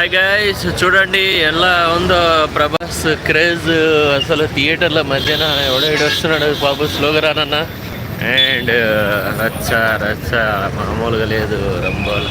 Hi guys చూడండి ఎలా ఉందో ప్రభాస్ క్రేజ్ అసలు థియేటర్ల మధ్యన ఎవడో ఇడు వస్తున్నాడు బాబు స్లోగా రానన్న. అండ్ రచ్చ రచ్చ మామూలుగా లేదు రంబోలు.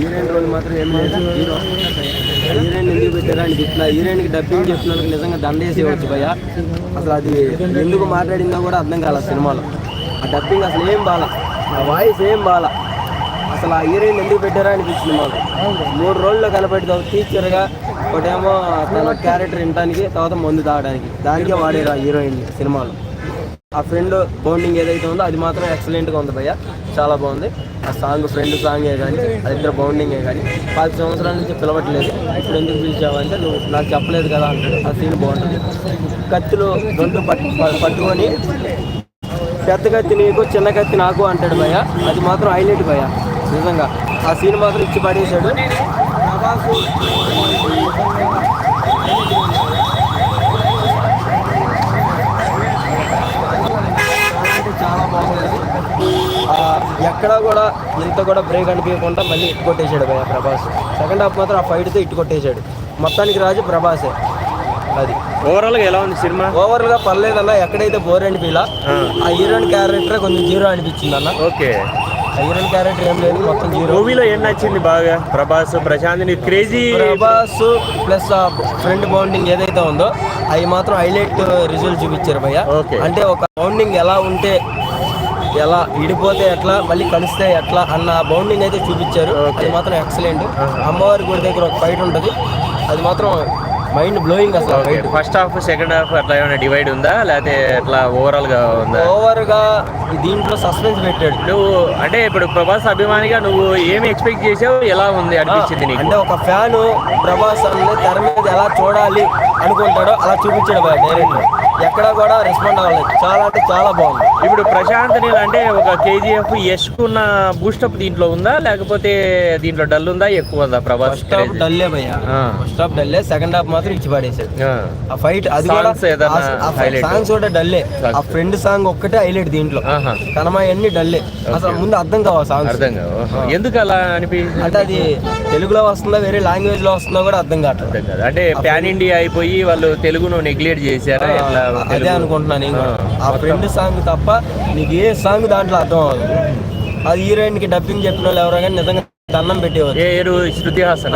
హీరోయిన్ రోల్ మాత్రం ఏం లేదు. హీరో హీరోయిన్ ఎందుకు పెట్టారా అని ఇట్లా హీరోయిన్కి డబ్బింగ్ చేసిన వాళ్ళకి నిజంగా దండేసి వచ్చు భయ అసలు అది ఎందుకు మాట్లాడిందో కూడా అర్థం కాలేదు సినిమాలో. ఆ డబ్బింగ్ అసలు ఏం బాల ఆ వాయిస్ ఏం బాల. అసలు ఆ హీరోయిన్ ఎందుకు పెట్టారా అనిపించింది మాకు. మూడు రోజుల్లో కనపెడతావు టీచర్గా ఒకటేమో తన క్యారెక్టర్ వినడానికి తర్వాత మందు తాగడానికి. దానికే వాడారు ఆ హీరోయిన్ సినిమాలో. ఆ ఫ్రెండ్ బౌండింగ్ ఏదైతే ఉందో అది మాత్రం ఎక్సలెంట్గా ఉంది భయ్య. చాలా బాగుంది. ఆ సాంగ్ ఫ్రెండ్ సాంగే కానీ అది ఇద్దరు బౌండింగే కానీ పది సంవత్సరాల నుంచి పిలవట్లేదు. ఇప్పుడు ఎందుకు పిలిచావంటే నువ్వు నాకు చెప్పలేదు కదా అంటాడు. ఆ సీన్ బాగుంటుంది. కత్తులు రెండు పట్టు పట్టుకొని పెద్ద కత్తి నీకు చిన్న కత్తి నాకు అంటాడు భయ్య. అది మాత్రం హైలైట్ భయ్య. నిజంగా. ఆ సీన్ మాత్రం ఇచ్చి పడేశాడు ప్రభాసు అంటే చాలా బాగుంది ఆ, ఎక్కడా కూడా ఇంత కూడా బ్రేక్ అనిపించకుండా మళ్ళీ ఇటు కొట్టేశాడు భయ్య ప్రభాస్. సెకండ్ హాఫ్ మాత్రం ఆ ఫైట్తో ఇటు కొట్టేశాడు. మొత్తానికి రాజు ప్రభాసే. అది. ఓవరాల్గా ఎలా ఉంది సినిమా? ఓవర్గా పర్లేదన్న ఎక్కడైతే బోర్ అనిపించలా ఆ. హీరోయిన్ క్యారెక్టర్ కొంచెం జీరో అనిపించింది అన్న ఓకే హీరోయిన్ క్యారెక్టర్ ఏం లేదు మొత్తం జీరో మూవీలో ఏం నచ్చింది బాగా? Prabhas ప్రశాంత్ని crazy Prabhas plus friend bonding ఏదైతే ఉందో అవి మాత్రం హైలైట్ రిజల్ట్ చూపించారు భయ్య. అంటే ఒక బౌండింగ్ ఎలా ఉంటే ఎలా విడిపోతే ఎట్లా మళ్ళీ కలిస్తే ఎట్లా అన్న బౌండింగ్ అయితే చూపించారు. అది మాత్రం ఎక్సలెంట్ అమ్మవారి గుడి దగ్గర ఒక ఫైట్ ఉంటుంది. అది మాత్రం మైండ్ బ్లోయింగ్ అసలు ఫస్ట్ హాఫ్ సెకండ్ హాఫ్ అట్లా ఏమైనా డివైడ్ ఉందా? లేకపోతే ఎట్లా ఓవరాల్గా ఉందా? ఓవర్గా దీంట్లో సస్పెన్స్ పెట్టాడు. నువ్వు అంటే ఇప్పుడు ప్రభాస్ అభిమానిగా నువ్వు ఏమి ఎక్స్పెక్ట్ చేసావు? ఎలా ఉంది అనిపించింది నీకు? అంటే ఒక ఫ్యాన్ ప్రభాస్ అన్న తెర మీద ఎలా చూడాలి అనుకుంటాడో అలా చూపించాడు బాయ్ డైరెక్టర్. ఎక్కడ కూడా రెస్పాండ్ అవ్వలేదు. చాలా అంటే చాలా బాగుంది. ఇప్పుడు ప్రశాంత్ నీల్ అంటే ఒక కేజీఎఫ్ ఉన్న బూస్టప్ దీంట్లో ఉందా? లేకపోతే దీంట్లో డల్ ఉందా? ఎక్కువ ఉందా? ప్రభాస్? డల్లే భయ్య. ఆ. ఫస్ట్ హాఫ్ డల్లే సెకండ్ హాఫ్ మాత్రం ఇచ్చి పడేసాడు ఆ. ఫైట్ అది కూడా? సాంగ్స్ కూడా డల్లే. ఆ ఫ్రెండ్ సాంగ్ ఒక్కటే హైలైట్ దీంట్లో. ఆహా. కనమాయన్ని డల్లే అసలు ముందు అర్థం కావా సాంగ్స్ అర్థం ఓహో. ఎందుకు అలా అనిపించింది? అంటే అది తెలుగులో వస్తుందా వేరే లాంగ్వేజ్లో వస్తుందో కూడా అర్థం కావట్లేదు. అంటే పాన్ ఇండియా అయిపోయి వాళ్ళు తెలుగును నెగ్లెక్ట్ చేశారా? అదే? అనుకుంటున్నాను నేను. ఆ, ఫ్రెండ్ సాంగ్ తప్ప నీకు ఏ సాంగ్ దాంట్లో అర్థం అవ్వదు. అది హీరోయిన్కి డబ్బింగ్ చెప్పిన వాళ్ళు ఎవరో కానీ నిజంగా దండం పెట్టేవారు. ఏరు శృతి హాసన్.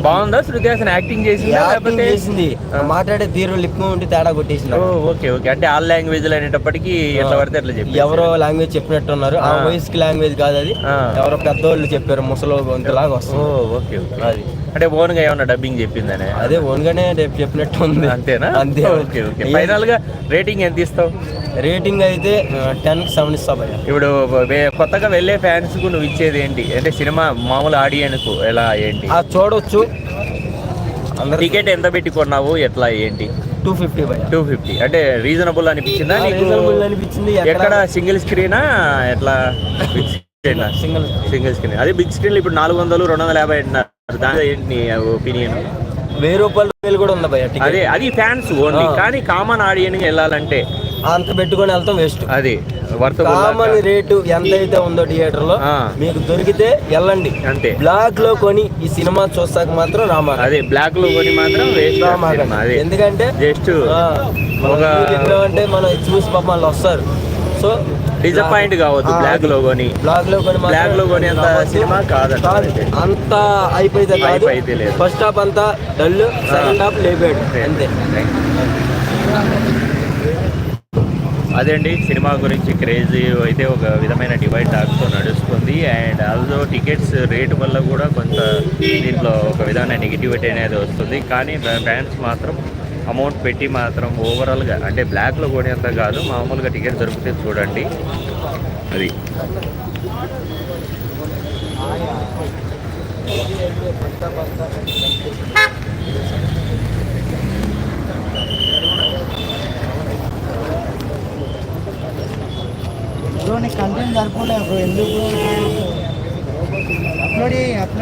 బాగుందా శృతి హాసన్? యాక్టింగ్ చేసిందా చేసింది. మాట్లాడే తీరు లిప్ ఉండి తేడా కొట్టేసింది. Okay okay. అంటే ఆల్ లాంగ్వేజ్ అనేటప్పటికి ఎట్లా పడితే అట్లా చెప్పి ఎవరో లాంగ్వేజ్ చెప్పినట్టున్నారు. ఆ ఆ. వయసుకి లాంగ్వేజ్ కాదు అది. ఎవరో పెద్దోళ్ళు చెప్పారు ముసలో గొంతులాగా వస్తుంది. Okay okay. అది. అంటే ఓన్గా ఏమన్నా డబ్బింగ్ చెప్పిందనే? అదే ఓన్గానే రేపు చెప్పినట్టు ఉంది. అంతేనా? అంతే. Okay okay. ఫైనల్గా రేటింగ్ ఎంత ఇస్తావు? రేటింగ్ అయితే టెన్కి సెవెన్ ఇస్తా భయ్య. ఇప్పుడు కొత్తగా వెళ్ళే ఫ్యాన్స్కు నువ్వు ఇచ్చేది ఏంటి? అంటే సినిమా మామూలు ఆడియన్స్ ఎలా ఏంటి? చూడొచ్చు. టికెట్ ఎంత పెట్టి కొన్నావు? ఎట్లా? ఏంటి? టూ ఫిఫ్టీ భయ్య. Two fifty. అంటే రీజనబుల్ అనిపించిందా రీజనబుల్ అనిపించింది. ఎక్కడ? సింగిల్ స్క్రీనా ఎట్లా? సింగిల్ సింగిల్ స్క్రీన్ అది బిగ్ స్క్రీన్ ఇప్పుడు నాలుగు వందలు రెండు వందల యాభై అంటున్నారు. ఒపీనియన్ వెయ్యి రూపాయల కూడా ఉంది టికెట్ అదే అది ఫ్యాన్స్ ఓన్లీ. కానీ కామన్ ఆడియన్స్ వెళ్ళాలంటే? అంత పెట్టుకొని వెళ్తాం వేస్ట్ అది కామన్ రేటు ఎంత అయితే ఉందో థియేటర్లో. మీకు దొరికితే వెళ్ళండి. అంతే. బ్లాక్లో కొని ఈ సినిమా చూస్తాక మాత్రం రామా అదే బ్లాక్లో కొని మాత్రం వేస్ట్ అదే. ఎందుకంటే జస్ట్ ఒక- చెప్పామంటే మనం చూసి పాప వాళ్ళు వస్తారు. సో డిసప్పాయింట్ కావద్దు బ్లాక్ లోగోని. బ్లాక్లో కొని Black లో కొని అంత సినిమా కాదంట అయితే. అంత అయిపోయింది అయితే లేదు. ఫస్ట్ హాఫ్ అంతా డల్ సెకండ్ హాఫ్ లేపాడు. అంతే. అదే అండి సినిమా గురించి క్రేజ్ అయితే ఒక విధమైన డివైడ్ టాక్తో నడుస్తుంది. అండ్ ఆల్సో టికెట్స్ రేటు వల్ల కూడా కొంత దీంట్లో ఒక విధమైన నెగిటివిటీ అనేది వస్తుంది. కానీ ఫ్యాన్స్ మాత్రం అమౌంట్ పెట్టి మాత్రం ఓవరాల్గా అంటే బ్లాక్లో కొనేంత కాదు మామూలుగా టికెట్ దొరికితే చూడండి. అది. కంటెంట్ సరిపోలేదు ఎందుకు? Upload upload